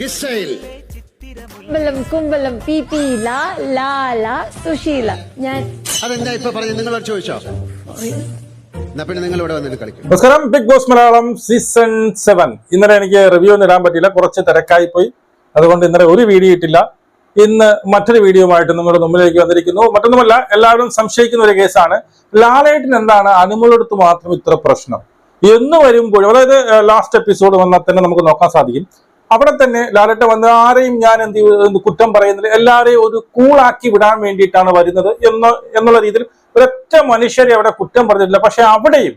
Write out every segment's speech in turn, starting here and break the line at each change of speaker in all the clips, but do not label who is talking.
ജിസൈൽ
കുമ്പലം കുമ്പലം P P ലാ ലാല സുശീല
ഞാൻ അതെന്താ ഇപ്പൊ പറഞ്ഞു നിങ്ങൾ ചോദിച്ചോ
Bigg Boss Malayalam season seven ഇന്നലെ എനിക്ക് റിവ്യൂ ഒന്നും ഇടാൻ പറ്റിയില്ല കുറച്ച് തിരക്കായി പോയി അതുകൊണ്ട് ഇന്നലെ ഒരു വീഡിയോ ഇട്ടില്ല ഇന്ന് മറ്റൊരു വീഡിയോയുമായിട്ട് നിങ്ങളുടെ മുമ്പിലേക്ക് വന്നിരിക്കുന്നു മറ്റൊന്നുമല്ല എല്ലാവരും സംശയിക്കുന്ന ഒരു കേസാണ് ലാലേട്ടിന് എന്താണ് അനുമോളടുത്ത് മാത്രം ഇത്ര പ്രശ്നം എന്ന് വരുമ്പോഴും അതായത് ലാസ്റ്റ് എപ്പിസോഡ് വന്നാൽ തന്നെ നമുക്ക് നോക്കാൻ സാധിക്കും അവിടെ തന്നെ ലാലട്ട വന്ന് ആരെയും ഞാൻ എന്ത് കുറ്റം പറയുന്നില്ല എല്ലാവരെയും ഒരു കൂളാക്കി വിടാൻ വേണ്ടിയിട്ടാണ് വരുന്നത് എന്ന എന്നുള്ള രീതിയിൽ ഒരൊറ്റ മനുഷ്യരെ അവിടെ കുറ്റം പറഞ്ഞിട്ടില്ല പക്ഷെ അവിടെയും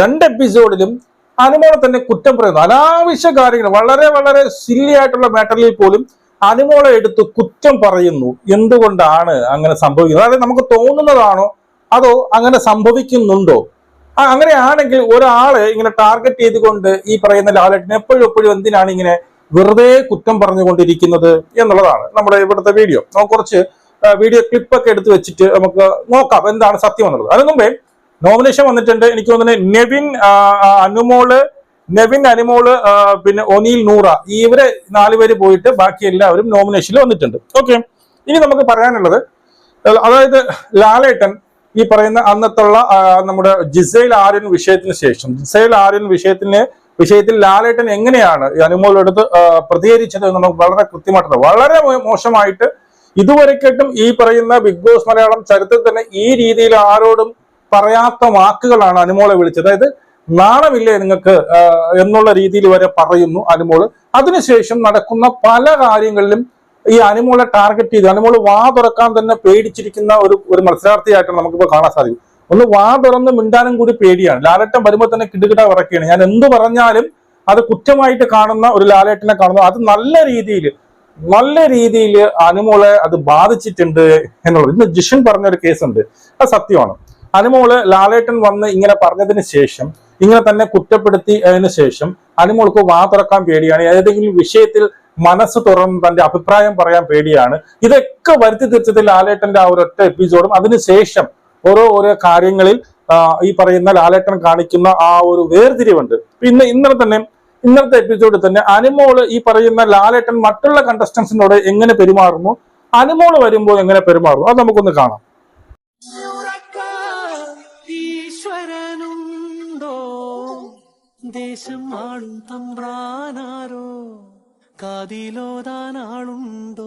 രണ്ട് എപ്പിസോഡിലും അനുമോളെ തന്നെ കുറ്റം പറയുന്നു അനാവശ്യ കാര്യങ്ങൾ വളരെ വളരെ സില്ലി ആയിട്ടുള്ള മാറ്ററിൽ പോലും അനുമോളെ എടുത്ത് കുറ്റം പറയുന്നു എന്തുകൊണ്ടാണ് അങ്ങനെ സംഭവിക്കുന്നത് അതായത് നമുക്ക് തോന്നുന്നതാണോ അതോ അങ്ങനെ സംഭവിക്കുന്നുണ്ടോ അങ്ങനെയാണെങ്കിൽ ഒരാളെ ഇങ്ങനെ ടാർഗറ്റ് ചെയ്തുകൊണ്ട് ഈ പറയുന്ന ലാലറ്റിന് എപ്പോഴും എപ്പോഴും എന്തിനാണ് ഇങ്ങനെ വെറുതെ കുറ്റം പറഞ്ഞുകൊണ്ടിരിക്കുന്നത് എന്നുള്ളതാണ് നമ്മുടെ ഇവിടുത്തെ വീഡിയോ നമുക്ക് കുറച്ച് വീഡിയോ ക്ലിപ്പൊക്കെ എടുത്ത് വെച്ചിട്ട് നമുക്ക് നോക്കാം എന്താണ് സത്യം എന്നുള്ളത് അതിനു മുമ്പേ നോമിനേഷൻ വന്നിട്ടുണ്ട് എനിക്ക് തോന്നുന്നത് നെവിൻ അനുമോള് നെവിൻ അനുമോള് പിന്നെ ഒനീൽ നൂറ ഇവരെ നാലുപേര് പോയിട്ട് ബാക്കി എല്ലാവരും നോമിനേഷനിൽ വന്നിട്ടുണ്ട് ഓക്കെ ഇനി നമുക്ക് പറയാനുള്ളത് അതായത് ലാലേട്ടൻ ഈ പറയുന്ന അന്നത്തുള്ള നമ്മുടെ ജിസൈൽ ആര്യൻ വിഷയത്തിന് ശേഷം ജിസൈൽ ആര്യൻ വിഷയത്തിന് വിഷയത്തിൽ ലാലേട്ടൻ എങ്ങനെയാണ് ഈ അനുമോളെടുത്ത് പ്രതികരിച്ചത് എന്ന് നമുക്ക് വളരെ കൃത്യമായിട്ട് വളരെ മോശമായിട്ട് ഇതുവരെക്കെട്ടും ഈ പറയുന്ന ബിഗ് ബോസ് മലയാളം ചരിത്രത്തിൽ തന്നെ ഈ രീതിയിൽ ആരോടും പറയാത്ത വാക്കുകളാണ് അനുമോളെ വിളിച്ചത് അതായത് നാണമില്ലേ നിങ്ങൾക്ക് എന്നുള്ള രീതിയിൽ വരെ പറയുന്നു അനുമോൾ അതിനുശേഷം നടക്കുന്ന പല കാര്യങ്ങളിലും ഈ അനുമോളെ ടാർഗറ്റ് ചെയ്ത് അനുമോൾ വാ തുറക്കാൻ തന്നെ പേടിച്ചിരിക്കുന്ന ഒരു ഒരു മത്സരാർത്ഥിയായിട്ടാണ് നമുക്കിപ്പോൾ കാണാൻ സാധിക്കും ഒന്ന് വാ തുറന്ന് മിണ്ടാനും കൂടി പേടിയാണ് ലാലേട്ടൻ വരുമ്പോൾ തന്നെ കിടുകിട വിറക്കുകയാണ് ഞാൻ എന്ത് പറഞ്ഞാലും അത് കുറ്റമായിട്ട് കാണുന്ന ഒരു ലാലേട്ടനെ കാണുന്നു അത് നല്ല രീതിയിൽ നല്ല രീതിയിൽ അനുമോളെ അത് ബാധിച്ചിട്ടുണ്ട് എന്നുള്ളത് ഇന്ന് ജിഷൻ പറഞ്ഞ ഒരു കേസുണ്ട് അത് സത്യമാണ് അനുമോള് ലാലേട്ടൻ വന്ന് ഇങ്ങനെ പറഞ്ഞതിന് ശേഷം ഇങ്ങനെ തന്നെ കുറ്റപ്പെടുത്തി അതിന് ശേഷം അനുമോൾക്ക് വാ തുറക്കാൻ പേടിയാണ് ഏതെങ്കിലും വിഷയത്തിൽ മനസ്സ് തുറന്ന് തന്റെ അഭിപ്രായം പറയാൻ പേടിയാണ് ഇതൊക്കെ വരുത്തി തീർച്ചത്തിൽ ലാലേട്ടന്റെ ആ ഒരൊറ്റ എപ്പിസോഡും അതിനുശേഷം ഓരോ ഓരോ കാര്യങ്ങളിൽ ഈ പറയുന്ന ലാലേട്ടൻ കാണിക്കുന്ന ആ ഒരു വേർതിരിവുണ്ട് പിന്നെ ഇന്നലെ തന്നെ ഇന്നത്തെ എപ്പിസോഡിൽ തന്നെ അനുമോള് ഈ പറയുന്ന ലാലേട്ടൻ മറ്റുള്ള കണ്ടസ്റ്റൻസിനോട് എങ്ങനെ പെരുമാറുന്നു അനുമോള് വരുമ്പോൾ എങ്ങനെ പെരുമാറുന്നു അത് നമുക്കൊന്ന് കാണാം ദേശം ആളും തമ്പ്രാനാരോ കാതിലോതാനാളുണ്ടോ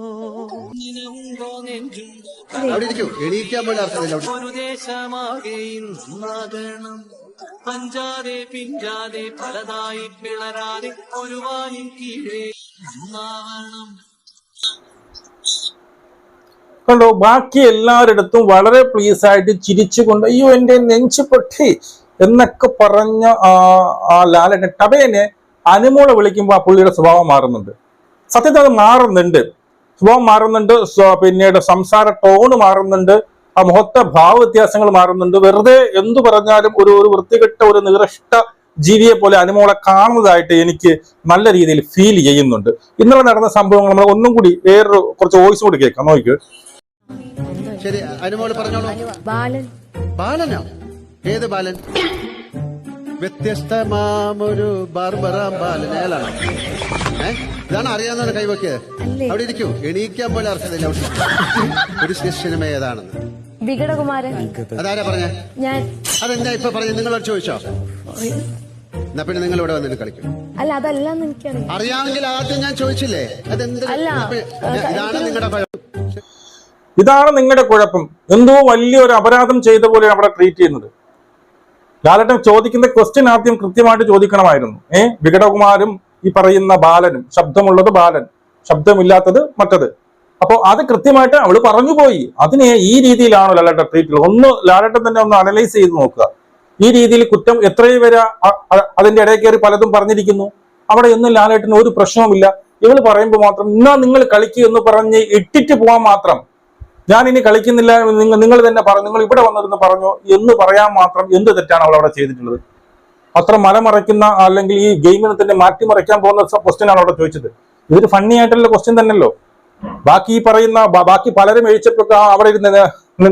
എണീക്കാൻ ഒരു ദേശമാകെ ഇന്നാകണം പഞ്ചാതെ പിഞ്ചാതെ പലതായി പിളരാതെ ഒരു വായും കീഴേ നന്നാവണം കണ്ടോ ബാക്കി എല്ലാവരിടത്തും വളരെ പ്ലീസ് ആയിട്ട് ചിരിച്ചുകൊണ്ട് അയ്യോ എൻ്റെ നെഞ്ചു പൊട്ടി എന്നൊക്കെ പറഞ്ഞ ആ ലാലനെ ടബേനെ അനുമോളെ വിളിക്കുമ്പോൾ ആ പുള്ളിയുടെ സ്വഭാവം മാറുന്നുണ്ട് സത്യത്തിൽ അത് മാറുന്നുണ്ട് സ്വഭാവം മാറുന്നുണ്ട് പിന്നീട് സംസാര ടോണ് മാറുന്നുണ്ട് ആ മുഖത്തെ ഭാവ വ്യത്യാസങ്ങൾ മാറുന്നുണ്ട് വെറുതെ എന്തു പറഞ്ഞാലും ഒരു ഒരു വൃത്തികെട്ട ഒരു നിരഷ്ട ജീവിയെ പോലെ അനുമോളെ കാണുന്നതായിട്ട് എനിക്ക് നല്ല രീതിയിൽ ഫീൽ ചെയ്യുന്നുണ്ട് ഇന്നലെ നടന്ന സംഭവങ്ങൾ നമ്മൾ ഒന്നും കൂടി വേറൊരു കുറച്ച് വോയിസ് കൂടി കേൾക്കാം നോക്ക്
ശരി ബാലൻ ഏത് ബാലൻ വ്യത്യസ്തമാമൊരു ബാർബറാം ബാലൻ അയാളാണ് ഏഹ് ഇതാണ് അറിയാന്നാണ് കൈവക്കിയത് അവിടെ ഇരിക്കൂ എണീക്കാൻ പോലെ അർത്ഥമില്ല ഒരു സിനിമ ഏതാണെന്ന്
വികടകുമാരൻ
അതാരാ പറഞ്ഞ അതെന്താ ഇപ്പൊ പറഞ്ഞു നിങ്ങളോട് ചോദിച്ചോ എന്നാ പിന്നെ നിങ്ങൾ ഇവിടെ വന്നിട്ട് കളിക്കും അല്ല അതല്ല അറിയാമെങ്കിൽ ആദ്യം ഞാൻ ചോദിച്ചില്ലേ അതെന്ത്
ഇതാണ് നിങ്ങളുടെ
ഇതാണ് നിങ്ങളുടെ കുഴപ്പം എന്തോ വലിയ ഒരു അപരാധം ചെയ്ത പോലെ അവിടെ ട്രീറ്റ് ചെയ്യുന്നത് ലാലട്ടൻ ചോദിക്കുന്ന ക്വസ്റ്റ്യൻ ആദ്യം കൃത്യമായിട്ട് ചോദിക്കണമായിരുന്നു ഏഹ് വികടകുമാരും ഈ പറയുന്ന ബാലനും ശബ്ദമുള്ളത് ബാലൻ ശബ്ദമില്ലാത്തത് മറ്റത് അപ്പോൾ അത് കൃത്യമായിട്ട് അവൾ പറഞ്ഞുപോയി അതിനെ ഈ രീതിയിലാണോ ലാലേട്ടൻ ട്രീറ്റ് ഒന്ന് ലാലേട്ടൻ തന്നെ ഒന്ന് അനലൈസ് ചെയ്ത് നോക്കുക ഈ രീതിയിൽ കുറ്റം എത്രയും വരെ അതിന്റെ ഇടയിൽ കയറി പലതും പറഞ്ഞിരിക്കുന്നു അവിടെ ഒന്നും ലാലേട്ടന് ഒരു പ്രശ്നവുമില്ല ഇവൾ പറയുമ്പോൾ മാത്രം എന്നാ നിങ്ങൾ കളിക്കുക എന്ന് പറഞ്ഞ് ഇട്ടിട്ട് പോവാൻ മാത്രം ഞാൻ ഇനി കളിക്കുന്നില്ല നിങ്ങൾ നിങ്ങൾ തന്നെ പറഞ്ഞു നിങ്ങൾ ഇവിടെ വന്നതെന്ന് പറഞ്ഞു എന്ന് പറയാൻ മാത്രം എന്ത് തെറ്റാണ് അവൾ അവിടെ ചെയ്തിട്ടുള്ളത് അത്ര മലമറയ്ക്കുന്ന അല്ലെങ്കിൽ ഈ ഗെയിമിനെ തന്നെ മാറ്റിമറിക്കാൻ പോകുന്ന ക്വസ്റ്റ്യൻ ആണ് അവിടെ ചോദിച്ചത് ഇതൊരു ഫണ്ണി ആയിട്ടുള്ള ക്വസ്റ്റ്യൻ തന്നെയല്ലോ ബാക്കി ഈ പറയുന്ന ബാക്കി പലരും എഴുതിച്ചപ്പോ അവിടെ ഇരുന്ന്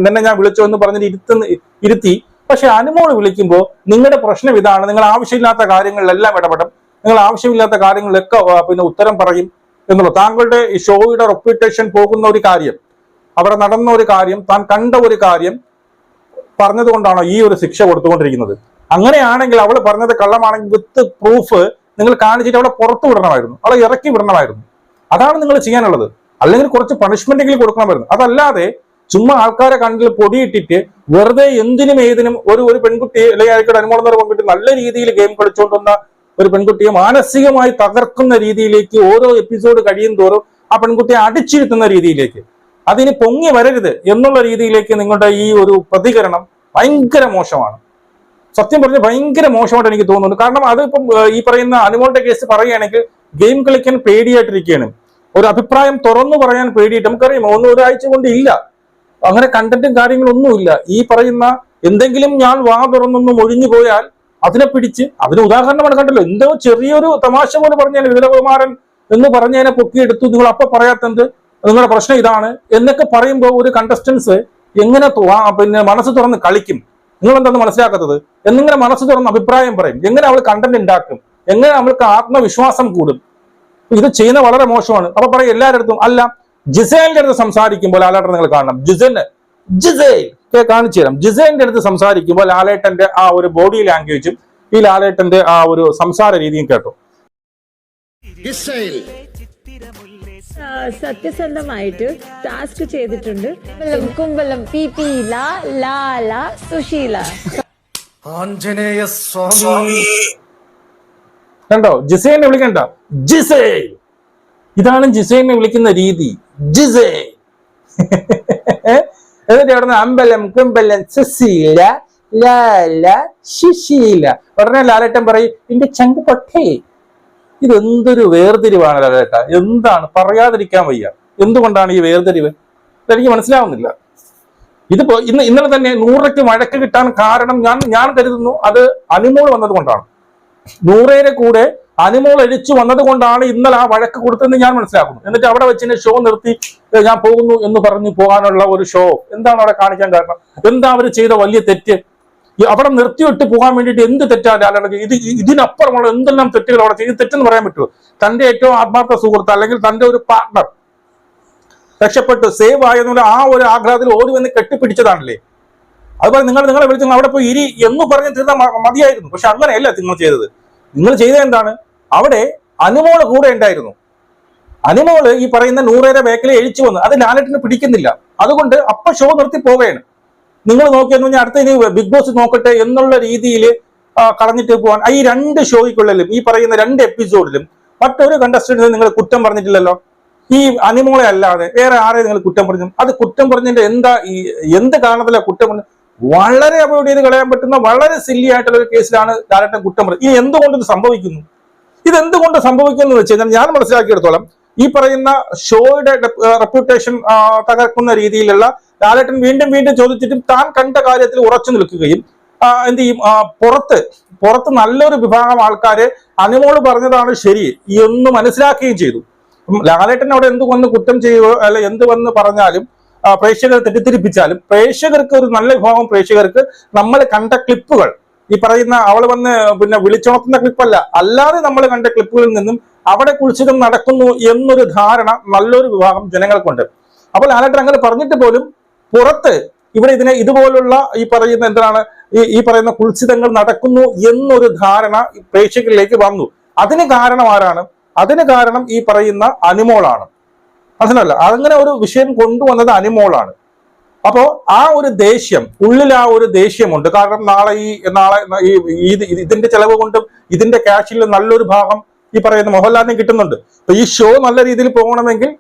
നിന്നെ ഞാൻ വിളിച്ചോ എന്ന് പറഞ്ഞിട്ട് ഇരുത്തുന്ന ഇരുത്തി പക്ഷെ അനുമോള് വിളിക്കുമ്പോൾ നിങ്ങളുടെ പ്രശ്നം ഇതാണ് നിങ്ങൾ ആവശ്യമില്ലാത്ത കാര്യങ്ങളിലെല്ലാം ഇടപെടും നിങ്ങൾ ആവശ്യമില്ലാത്ത കാര്യങ്ങളിലൊക്കെ പിന്നെ ഉത്തരം പറയും എന്നുള്ളത് താങ്കളുടെ ഷോയുടെ റെപ്യൂട്ടേഷൻ പോകുന്ന ഒരു കാര്യം അവിടെ നടന്ന ഒരു കാര്യം താൻ കണ്ട ഒരു കാര്യം പറഞ്ഞതുകൊണ്ടാണോ ഈ ഒരു ശിക്ഷ കൊടുത്തുകൊണ്ടിരിക്കുന്നത് അങ്ങനെയാണെങ്കിൽ അവൾ പറഞ്ഞത് കള്ളമാണെങ്കിൽ വിത്ത് പ്രൂഫ് നിങ്ങൾ കാണിച്ചിട്ട് അവളെ പുറത്തു വിടണമായിരുന്നു അവളെ ഇറക്കി വിടണമായിരുന്നു അതാണ് നിങ്ങൾ ചെയ്യാനുള്ളത് അല്ലെങ്കിൽ കുറച്ച് പണിഷ്മെന്റ് എങ്കിലും കൊടുക്കണമായിരുന്നു അതല്ലാതെ ചുമ്മാ ആൾക്കാരെ കണ്ടിൽ പൊടിയിട്ടിട്ട് വെറുതെ എന്തിനും ഏതിനും ഒരു ഒരു പെൺകുട്ടി അല്ലെങ്കിൽ അയാൾക്ക് അനുമോളം എന്നൊരു പെൺകുട്ടി നല്ല രീതിയിൽ ഗെയിം കളിച്ചുകൊണ്ടുവന്ന ഒരു പെൺകുട്ടിയെ മാനസികമായി തകർക്കുന്ന രീതിയിലേക്ക് ഓരോ എപ്പിസോഡ് കഴിയും തോറും ആ പെൺകുട്ടിയെ അടിച്ചിരുത്തുന്ന രീതിയിലേക്ക് അതിന് പൊങ്ങി വരരുത് എന്നുള്ള രീതിയിലേക്ക് നിങ്ങളുടെ ഈ ഒരു പ്രതികരണം ഭയങ്കര മോശമാണ് സത്യം പറഞ്ഞാൽ ഭയങ്കര മോശമായിട്ട് എനിക്ക് തോന്നുന്നു കാരണം അത് ഇപ്പം ഈ പറയുന്ന അനുമോളിന്റെ കേസ് പറയുകയാണെങ്കിൽ ഗെയിം കളിക്കാൻ പേടിയായിട്ടിരിക്കുകയാണ് ഒരു അഭിപ്രായം തുറന്നു പറയാൻ പേടിയിട്ട് നമുക്കറിയാം ഒന്നും ഒരാഴ്ച കൊണ്ട് ഇല്ല അങ്ങനെ കണ്ടന്റും കാര്യങ്ങളും ഒന്നുമില്ല ഈ പറയുന്ന എന്തെങ്കിലും ഞാൻ വാ തുറന്നൊന്നും ഒഴിഞ്ഞു പോയാൽ അതിനെ പിടിച്ച് അതിന് ഉദാഹരണമാണ് കണ്ടല്ലോ എന്തോ ചെറിയൊരു തമാശ പോലെ പറഞ്ഞാൽ വിതലകുമാരൻ എന്ന് പറഞ്ഞതിനെ പൊക്കിയെടുത്തു നിങ്ങൾ അപ്പൊ പറയാത്തത് നിങ്ങളുടെ പ്രശ്നം ഇതാണ് എന്നൊക്കെ പറയുമ്പോൾ ഒരു കണ്ടസ്റ്റൻസ് എങ്ങനെ പിന്നെ മനസ്സ് തുറന്ന് കളിക്കും നിങ്ങൾ എന്താണ് മനസ്സിലാക്കാത്തത് എന്നിങ്ങനെ മനസ്സ് തുറന്ന് അഭിപ്രായം പറയും എങ്ങനെ അവൾ കണ്ടന്റ് ഉണ്ടാക്കും എങ്ങനെ അവൾക്ക് ആത്മവിശ്വാസം കൂടും ഇത് ചെയ്യുന്ന വളരെ മോശമാണ് അപ്പൊ പറയും എല്ലാവരുടെ അല്ല ജിസേലിന്റെ അടുത്ത് സംസാരിക്കുമ്പോൾ ലാലേട്ടൻ നിങ്ങൾ കാണണം ജിസന് ജിസേൽ കാണിച്ചു തരാം ജിസേലിന്റെ അടുത്ത് സംസാരിക്കുമ്പോൾ ലാലേട്ടന്റെ ആ ഒരു ബോഡി ലാംഗ്വേജും ഈ ലാലേട്ടന്റെ ആ ഒരു സംസാര രീതിയും കേട്ടു
സത്യസന്ധമായിട്ട് ടാസ്ക് ചെയ്തിട്ടുണ്ട് കുമ്പലം പി പി ലാ ലാ സുശീല ആഞ്ജനേയ
സ്വാമി കണ്ടോ ജിസേനെ വിളിക്കണ്ട ജിസേ ഇതാണ് ജിസേനെ വിളിക്കുന്ന രീതി ജിസേ എന്നിട്ട് അവിടെ അമ്പലം കുമ്പലം സുശീല ലാല ശിശീല ഉടനെ ലാലേട്ടൻ പറയും എന്റെ ചങ്ക് പൊട്ടേ ഇതെന്തൊരു വേർതിരിവാണ് ലാലേട്ട എന്താണ് പറയാതിരിക്കാൻ വയ്യ എന്തുകൊണ്ടാണ് ഈ വേർതിരിവ് എനിക്ക് മനസ്സിലാവുന്നില്ല ഇതിപ്പോ ഇന്ന് ഇന്നലെ തന്നെ നൂറയ്ക്ക് മഴയ്ക്ക് കിട്ടാൻ കാരണം ഞാൻ ഞാൻ കരുതുന്നു അത് അനുമോൾ വന്നത് കൊണ്ടാണ് നൂറേരെ കൂടെ അനുമോൾ എഴിച്ചു വന്നത് കൊണ്ടാണ് ഇന്നലെ ആ വഴക്ക് കൊടുത്തതെന്ന് ഞാൻ മനസ്സിലാക്കുന്നു എന്നിട്ട് അവിടെ വെച്ച് ഷോ നിർത്തി ഞാൻ പോകുന്നു എന്ന് പറഞ്ഞു പോകാനുള്ള ഒരു ഷോ എന്താണ് അവിടെ കാണിക്കാൻ കാരണം എന്താ അവർ ചെയ്ത വലിയ തെറ്റ് അവിടെ നിർത്തിയിട്ട് പോകാൻ വേണ്ടിയിട്ട് എന്ത് തെറ്റാണ് ലാലണക്ക് ഇത് ഇതിനപ്പുറമുള്ള എന്തെല്ലാം തെറ്റുകൾ അവിടെ ചെയ്ത് തെറ്റെന്ന് പറയാൻ പറ്റുമോ തന്റെ ഏറ്റവും ആത്മാർത്ഥ സുഹൃത്ത് അല്ലെങ്കിൽ തന്റെ ഒരു പാർട്ണർ രക്ഷപ്പെട്ടു സേവ് ആയെന്നുള്ള ആ ഒരു ആഗ്രഹത്തിൽ ഓടി വന്ന് കെട്ടിപ്പിടിച്ചതാണല്ലേ അതുപോലെ നിങ്ങൾ നിങ്ങളെ വിളിച്ചു അവിടെ പോയി ഇരി എന്ന് പറഞ്ഞ് തീർന്നാൽ മതിയായിരുന്നു പക്ഷെ അങ്ങനെയല്ല നിങ്ങൾ ചെയ്തത് നിങ്ങൾ ചെയ്ത എന്താണ് അവിടെ അനുമോള് കൂടെ ഉണ്ടായിരുന്നു അനുമോള് ഈ പറയുന്ന നൂറേര ബേക്കിലെ എഴിച്ചു വന്ന് അത് ലാലറ്റിന് പിടിക്കുന്നില്ല അതുകൊണ്ട് അപ്പൊ ഷോ നിർത്തി പോവുകയാണ് നിങ്ങൾ നോക്കിയെന്ന് പറഞ്ഞാൽ അടുത്ത ഇനി ബിഗ് ബോസ് നോക്കട്ടെ എന്നുള്ള രീതിയിൽ കളഞ്ഞിട്ട് പോകാൻ ഈ രണ്ട് ഷോയ്ക്കുള്ളിലും ഈ പറയുന്ന രണ്ട് എപ്പിസോഡിലും മറ്റൊരു കണ്ടസ്റ്റന്റ് നിങ്ങൾ കുറ്റം പറഞ്ഞിട്ടില്ലല്ലോ ഈ അനിമോളെ അല്ലാതെ വേറെ ആരെ നിങ്ങൾ കുറ്റം പറഞ്ഞു അത് കുറ്റം പറഞ്ഞതിന്റെ എന്താ ഈ എന്ത് കാരണത്തിലാണ് കുറ്റം പറഞ്ഞു വളരെ അവോയ്ഡ് ചെയ്ത് കളയാൻ പറ്റുന്ന വളരെ സില്ലി ആയിട്ടുള്ള ഒരു കേസിലാണ് ഡയറക്ടർ കുറ്റം പറഞ്ഞത് ഇനി എന്തുകൊണ്ട് ഇത് സംഭവിക്കുന്നു ഇത് എന്തുകൊണ്ട് സംഭവിക്കുന്നു വെച്ച് കഴിഞ്ഞാൽ ഞാൻ മനസ്സിലാക്കിയെടുത്തോളം ഈ പറയുന്ന ഷോയുടെ റെപ്യൂട്ടേഷൻ തകർക്കുന്ന രീതിയിലുള്ള ലാലേട്ടൻ വീണ്ടും വീണ്ടും ചോദിച്ചിട്ടും താൻ കണ്ട കാര്യത്തിൽ ഉറച്ചു നിൽക്കുകയും എന്ത് ചെയ്യും പുറത്ത് പുറത്ത് നല്ലൊരു വിഭാഗം ആൾക്കാരെ അനുമോള് പറഞ്ഞതാണ് ശരി എന്ന് മനസ്സിലാക്കുകയും ചെയ്തു ലാലേട്ടൻ അവിടെ എന്ത് വന്ന് കുറ്റം ചെയ്യുക അല്ല എന്ത് വന്ന് പറഞ്ഞാലും പ്രേക്ഷകരെ തെറ്റിദ്ധരിപ്പിച്ചാലും പ്രേക്ഷകർക്ക് ഒരു നല്ല വിഭാഗം പ്രേക്ഷകർക്ക് നമ്മൾ കണ്ട ക്ലിപ്പുകൾ ഈ പറയുന്ന അവൾ വന്ന് പിന്നെ വിളിച്ചുണർത്തുന്ന ക്ലിപ്പല്ല അല്ലാതെ നമ്മൾ കണ്ട ക്ലിപ്പുകളിൽ നിന്നും അവിടെ കുളിച്ചിടം നടക്കുന്നു എന്നൊരു ധാരണ നല്ലൊരു വിഭാഗം ജനങ്ങൾക്കുണ്ട് അപ്പോൾ ലാലേട്ടൻ അങ്ങനെ പറഞ്ഞിട്ട് പോലും പുറത്ത് ഇവിടെ ഇതിനെ ഇതുപോലുള്ള ഈ പറയുന്ന എന്താണ് ഈ ഈ പറയുന്ന കുൽസിതങ്ങൾ നടക്കുന്നു എന്നൊരു ധാരണ പ്രേക്ഷകരിലേക്ക് വന്നു അതിന് കാരണം ആരാണ് അതിന് കാരണം ഈ പറയുന്ന അനുമോളാണ് മനസ്സിലല്ല അങ്ങനെ ഒരു വിഷയം കൊണ്ടുവന്നത് അനുമോളാണ് അപ്പോൾ ആ ഒരു ദേഷ്യം ഉള്ളിൽ ആ ഒരു ദേഷ്യമുണ്ട് കാരണം നാളെ ഈ നാളെ ഈ ഇതിന്റെ ചെലവ് കൊണ്ടും ഇതിന്റെ ക്യാഷിൽ നല്ലൊരു ഭാഗം ഈ പറയുന്ന മോഹൻലാലിനും കിട്ടുന്നുണ്ട് അപ്പൊ ഈ ഷോ നല്ല രീതിയിൽ പോകണമെങ്കിൽ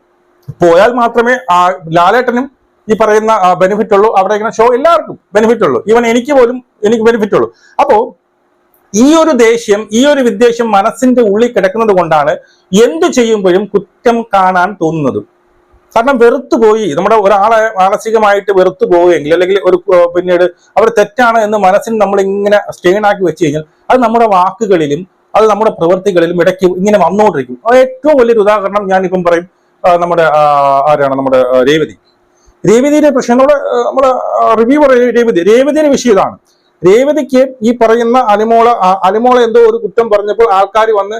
പോയാൽ മാത്രമേ ആ ലാലേട്ടനും ഈ പറയുന്ന ബെനിഫിറ്റ് ഉള്ളൂ അവിടെ ഇങ്ങനെ ഷോ എല്ലാവർക്കും ബെനിഫിറ്റ് ഉള്ളൂ ഈവൻ എനിക്ക് പോലും എനിക്ക് ബെനിഫിറ്റ് ഉള്ളൂ അപ്പോൾ ഈ ഒരു ദേഷ്യം ഈ ഒരു വിദ്വേഷം മനസ്സിന്റെ ഉള്ളിൽ കിടക്കുന്നത് കൊണ്ടാണ് എന്തു ചെയ്യുമ്പോഴും കുറ്റം കാണാൻ തോന്നുന്നത് കാരണം വെറുത്തു പോയി നമ്മുടെ ഒരാളെ മാനസികമായിട്ട് വെറുത്തു പോവുകയെങ്കിൽ അല്ലെങ്കിൽ ഒരു പിന്നീട് അവർ തെറ്റാണ് എന്ന് മനസ്സിന് നമ്മൾ ഇങ്ങനെ സ്റ്റെയിൻ ആക്കി വെച്ച് കഴിഞ്ഞാൽ അത് നമ്മുടെ വാക്കുകളിലും അത് നമ്മുടെ പ്രവൃത്തികളിലും ഇടയ്ക്ക് ഇങ്ങനെ വന്നുകൊണ്ടിരിക്കും ഏറ്റവും വലിയൊരു ഉദാഹരണം ഞാനിപ്പം പറയും നമ്മുടെ ആരാണ് നമ്മുടെ രേവതി രേവതിയുടെ പ്രശ്നം നമ്മുടെ നമ്മുടെ റിവ്യൂ പറയുന്നത് രേവതി രേവതിയുടെ വിഷയം ഇതാണ് രേവതിക്ക് ഈ പറയുന്ന അലിമോള അലിമോള എന്തോ ഒരു കുറ്റം പറഞ്ഞപ്പോൾ ആൾക്കാർ വന്ന്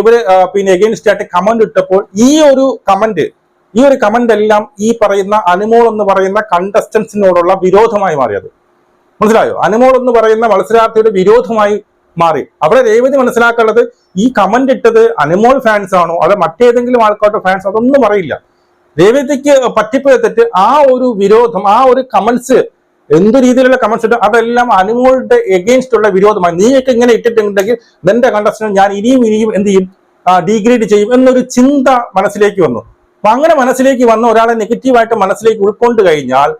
ഇവര് പിന്നെ എഗെയിൻസ്റ്റ് ആയിട്ട് കമന്റ് ഇട്ടപ്പോൾ ഈ ഒരു കമന്റ് ഈ ഒരു കമന്റ് എല്ലാം ഈ പറയുന്ന അനുമോൾ എന്ന് പറയുന്ന കണ്ടസ്റ്റൻസിനോടുള്ള വിരോധമായി മാറിയത് മനസ്സിലായോ അനുമോൾ എന്ന് പറയുന്ന മത്സരാർത്ഥിയുടെ വിരോധമായി മാറി അവിടെ രേവതി മനസ്സിലാക്കാനുള്ളത് ഈ കമന്റ് ഇട്ടത് അനുമോൾ ഫാൻസ് ആണോ അതോ മറ്റേതെങ്കിലും ആൾക്കാരുടെ ഫാൻസ് അതൊന്നും അറിയില്ല രേവതിക്ക് പറ്റിപ്പോയത്തെറ്റ് ആ ഒരു വിരോധം ആ ഒരു കമന്റ്സ് എന്ത് രീതിയിലുള്ള കമന്റ്സ് ഇട്ടും അതെല്ലാം അനുമോളുടെ എഗെയിൻസ്റ്റ് ഉള്ള വിരോധമാണ് നീയൊക്കെ ഇങ്ങനെ ഇട്ടിട്ടുണ്ടെങ്കിൽ നിന്റെ കണ്ടസ്റ്റിനെ ഞാൻ ഇനിയും ഇനിയും എന്ത് ചെയ്യും ഡീഗ്രേഡ് ചെയ്യും എന്നൊരു ചിന്ത മനസ്സിലേക്ക് വന്നു അപ്പൊ അങ്ങനെ മനസ്സിലേക്ക് വന്ന ഒരാളെ നെഗറ്റീവായിട്ട് മനസ്സിലേക്ക് ഉൾക്കൊണ്ട് കഴിഞ്ഞാൽ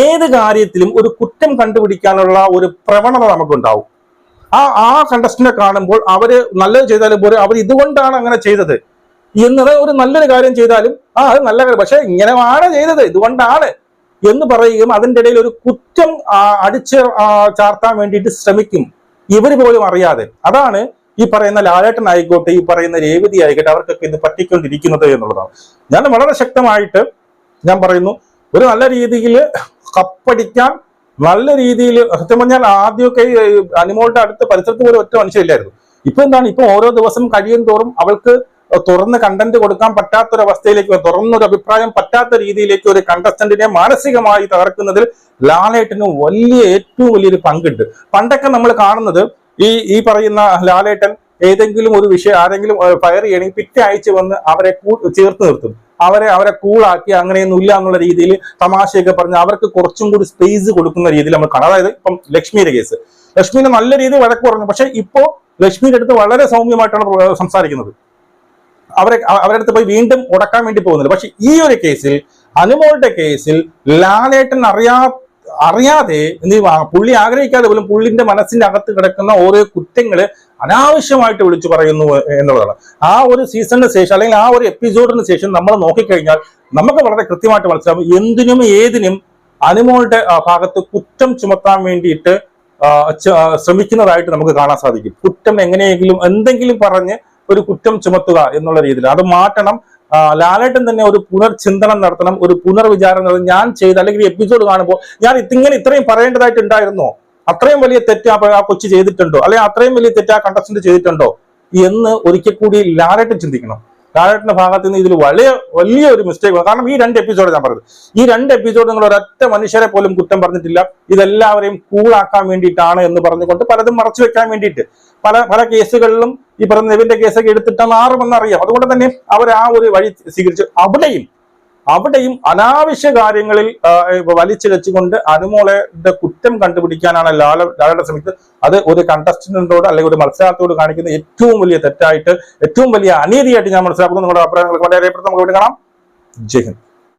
ഏത് കാര്യത്തിലും ഒരു കുറ്റം കണ്ടുപിടിക്കാനുള്ള ഒരു പ്രവണത നമുക്കുണ്ടാവും ആ ആ കണ്ടസ്റ്റിനെ കാണുമ്പോൾ അവര് നല്ലത് ചെയ്താലും പോലും അവർ ഇതുകൊണ്ടാണ് അങ്ങനെ ചെയ്തത് എന്നത് ഒരു നല്ലൊരു കാര്യം ചെയ്താലും ആ അത് നല്ല കാര്യം പക്ഷെ ഇങ്ങനെയാണ് ചെയ്തത് ഇതുകൊണ്ടാണ് എന്ന് പറയുകയും അതിൻ്റെ ഇടയിൽ ഒരു കുറ്റം അടിച്ച് ചാർത്താൻ വേണ്ടിയിട്ട് ശ്രമിക്കും ഇവർ പോലും അറിയാതെ അതാണ് ഈ പറയുന്ന ലാലേട്ടൻ ആയിക്കോട്ടെ ഈ പറയുന്ന രേവതി ആയിക്കോട്ടെ അവർക്കൊക്കെ ഇത് പറ്റിക്കൊണ്ടിരിക്കുന്നത് എന്നുള്ളതാണ് ഞാൻ വളരെ ശക്തമായിട്ട് ഞാൻ പറയുന്നു ഒരു നല്ല രീതിയിൽ കപ്പടിക്കാൻ നല്ല രീതിയിൽ സത്യം പറഞ്ഞാൽ ആദ്യമൊക്കെ അനിമോളുടെ അടുത്ത പരിസരത്ത് പോലും ഒറ്റ മനുഷ്യരില്ലായിരുന്നു ഇപ്പൊ എന്താണ് ഇപ്പൊ ഓരോ ദിവസം കഴിയും തോറും അവൾക്ക് തുറന്ന് കണ്ടന്റ് കൊടുക്കാൻ പറ്റാത്തൊരവസ്ഥയിലേക്ക് തുറന്നൊരു അഭിപ്രായം പറ്റാത്ത രീതിയിലേക്ക് ഒരു കണ്ടസ്റ്റന്റിനെ മാനസികമായി തകർക്കുന്നതിൽ ലാലേട്ടന് വലിയ ഏറ്റവും വലിയൊരു പങ്കുണ്ട് പണ്ടൊക്കെ നമ്മൾ കാണുന്നത് ഈ ഈ പറയുന്ന ലാലേട്ടൻ ഏതെങ്കിലും ഒരു വിഷയം ആരെങ്കിലും ഫയർ ചെയ്യണമെങ്കിൽ പിറ്റേ അയച്ചു വന്ന് അവരെ ചേർത്ത് നിർത്തും അവരെ അവരെ കൂളാക്കി ഇല്ല എന്നുള്ള രീതിയിൽ തമാശയൊക്കെ പറഞ്ഞ് അവർക്ക് കുറച്ചും കൂടി സ്പേസ് കൊടുക്കുന്ന രീതിയിൽ നമ്മൾ കാണാം അതായത് ഇപ്പം ലക്ഷ്മിയുടെ കേസ് ലക്ഷ്മിനെ നല്ല രീതിയിൽ വഴക്ക് പറഞ്ഞു പക്ഷെ ഇപ്പോ ലക്ഷ്മിയുടെ അടുത്ത് വളരെ സൗമ്യമായിട്ടാണ് സംസാരിക്കുന്നത് അവരെ അവരുടെ അടുത്ത് പോയി വീണ്ടും ഉടക്കാൻ വേണ്ടി പോകുന്നില്ല പക്ഷെ ഈ ഒരു കേസിൽ അനുമോളുടെ കേസിൽ ലാലേട്ടൻ അറിയാ അറിയാതെ നീ പുള്ളി ആഗ്രഹിക്കാതെ പോലും പുള്ളിന്റെ മനസ്സിന്റെ അകത്ത് കിടക്കുന്ന ഓരോ കുറ്റങ്ങള് അനാവശ്യമായിട്ട് വിളിച്ചു പറയുന്നു എന്നുള്ളതാണ് ആ ഒരു സീസണിന് ശേഷം അല്ലെങ്കിൽ ആ ഒരു എപ്പിസോഡിന് ശേഷം നമ്മൾ നോക്കിക്കഴിഞ്ഞാൽ നമുക്ക് വളരെ കൃത്യമായിട്ട് മനസ്സിലാവും എന്തിനും ഏതിനും അനുമോളുടെ ഭാഗത്ത് കുറ്റം ചുമത്താൻ വേണ്ടിയിട്ട് ശ്രമിക്കുന്നതായിട്ട് നമുക്ക് കാണാൻ സാധിക്കും കുറ്റം എങ്ങനെയെങ്കിലും എന്തെങ്കിലും പറഞ്ഞ് ഒരു കുറ്റം ചുമത്തുക എന്നുള്ള രീതിയിൽ അത് മാറ്റണം ലാലേട്ടൻ തന്നെ ഒരു പുനർചിന്തനം നടത്തണം ഒരു പുനർവിചാരം നടത്തണം ഞാൻ ചെയ്ത അല്ലെങ്കിൽ എപ്പിസോഡ് കാണുമ്പോൾ ഞാൻ ഇങ്ങനെ ഇത്രയും പറയേണ്ടതായിട്ടുണ്ടായിരുന്നോ അത്രയും വലിയ തെറ്റ് ആ കൊച്ചു ചെയ്തിട്ടുണ്ടോ അല്ലെങ്കിൽ അത്രയും വലിയ തെറ്റ് ആ കണ്ടസ്റ്റന്റ് ചെയ്തിട്ടുണ്ടോ എന്ന് ഒരിക്കൽ കൂടി ലാലേട്ടൻ ചിന്തിക്കണം ലാലേട്ടന്റെ ഭാഗത്ത് നിന്ന് ഇതിൽ വലിയ വലിയ ഒരു മിസ്റ്റേക്ക് കാരണം ഈ രണ്ട് എപ്പിസോഡ് ഞാൻ പറഞ്ഞത് ഈ രണ്ട് എപ്പിസോഡ് നിങ്ങൾ ഒരൊറ്റ മനുഷ്യരെ പോലും കുറ്റം പറഞ്ഞിട്ടില്ല ഇതെല്ലാവരെയും കൂളാക്കാൻ വേണ്ടിയിട്ടാണ് എന്ന് പറഞ്ഞുകൊണ്ട് പലതും മറച്ചു വെക്കാൻ വേണ്ടിയിട്ട് പല പല കേസുകളിലും ഈ പറഞ്ഞ നെവിന്റെ കേസൊക്കെ എടുത്തിട്ടാണ് ആറുമെന്നറിയാം അതുകൊണ്ട് തന്നെ അവർ ആ ഒരു വഴി സ്വീകരിച്ചു അവിടെയും അവിടെയും അനാവശ്യ കാര്യങ്ങളിൽ വലിച്ചിഴച്ചുകൊണ്ട് അനുമോളയുടെ കുറ്റം കണ്ടുപിടിക്കാനാണ് ലാല ലാലയുടെ ശ്രമിച്ചത് അത് ഒരു കണ്ടസ്റ്റന്റിനോട് അല്ലെങ്കിൽ ഒരു മത്സരാർത്ഥിയോട് കാണിക്കുന്ന ഏറ്റവും വലിയ തെറ്റായിട്ട് ഏറ്റവും വലിയ അനീതിയായിട്ട് ഞാൻ മനസ്സിലാക്കുന്നു നിങ്ങളുടെ അഭിപ്രായങ്ങൾ വളരെ രേഖപ്പെടുത്തി നമുക്ക് കാണാം ജയ് ഹിന്ദ്